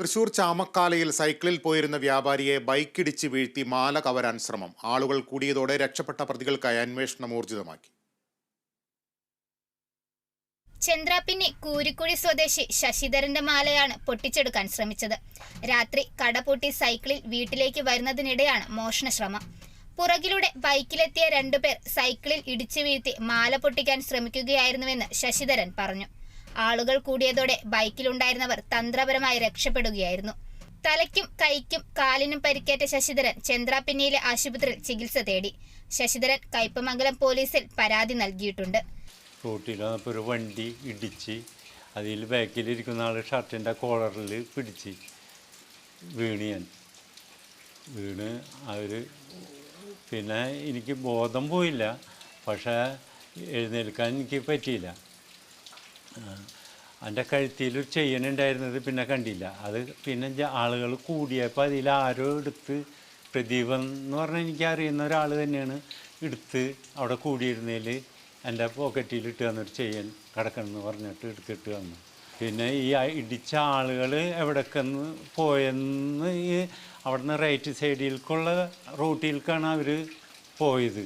തൃശൂർ ചാമക്കാലയിൽ സൈക്കിളിൽ പോയിരുന്ന വ്യാപാരിയെ ബൈക്കിടിച്ച് വീഴ്ത്തി മാല കവരാൻ ശ്രമം. ആളുകൾ കൂടിയതോടെ രക്ഷപ്പെട്ട പ്രതികൾക്കായി അന്വേഷണം ഊർജിതമാക്കി. ചന്ദ്രാപ്പിന്നെ കൂരിക്കുഴി സ്വദേശി ശശിധരന്റെ മാലയാണ് പൊട്ടിച്ചെടുക്കാൻ ശ്രമിച്ചത്. രാത്രി കടപൂട്ടി സൈക്കിളിൽ വീട്ടിലേക്ക് വരുന്നതിനിടെയാണ് മോഷണ ശ്രമം. പുറകിലൂടെ ബൈക്കിലെത്തിയ രണ്ടുപേർ സൈക്കിളിൽ ഇടിച്ചു വീഴ്ത്തി മാല പൊട്ടിക്കാൻ ശ്രമിക്കുകയായിരുന്നുവെന്ന് ശശിധരൻ പറഞ്ഞു. ആളുകൾ കൂടിയതോടെ ബൈക്കിലുണ്ടായിരുന്നവർ തന്ത്രപരമായി രക്ഷപ്പെടുകയായിരുന്നു. തലയ്ക്കും കൈക്കും കാലിനും പരിക്കേറ്റ ശശിധരൻ ചന്ദ്രാപിന്നിയിലെ ആശുപത്രിയിൽ ചികിത്സ തേടി. ശശിധരൻ കയ്പമംഗലം പോലീസിൽ പരാതി നൽകിയിട്ടുണ്ട്. ഒരു വണ്ടി ഇടിച്ച് അതിൽ ബാക്കിലിരിക്കുന്ന ആൾ ഷർട്ടിന്റെ കോളറിൽ പിടിച്ച് വീണ് ഞാൻ. വീണ് അവർ പിന്നെ എനിക്ക് ബോധം പോയില്ല. പക്ഷേ എഴുന്നേൽക്കാൻ എനിക്ക് പറ്റിയില്ല. എന്റെ കഴുത്തിൽ ഒരു ചെയ്യനുണ്ടായിരുന്നത് പിന്നെ കണ്ടില്ല. അത് പിന്നെ ആളുകൾ കൂടിയപ്പോൾ അതിൽ ആരോ എടുത്ത് പ്രദീപം എന്ന് പറഞ്ഞാൽ എനിക്ക് അറിയുന്ന ഒരാൾ തന്നെയാണ് എടുത്ത് അവിടെ കൂടിയിരുന്നതിൽ എന്റെ പോക്കറ്റിൽ ഇട്ട് തന്നൊരു ചെയ്യൻ കിടക്കണമെന്ന് പറഞ്ഞിട്ട് എടുത്തിട്ട് വന്നു. പിന്നെ ഈ ഇടിച്ച ആളുകൾ എവിടേക്കെന്ന് പോയെന്ന് അവിടുന്ന് റൈറ്റ് സൈഡിലേക്കുള്ള റൂട്ടിലേക്കാണ് അവർ പോയത്.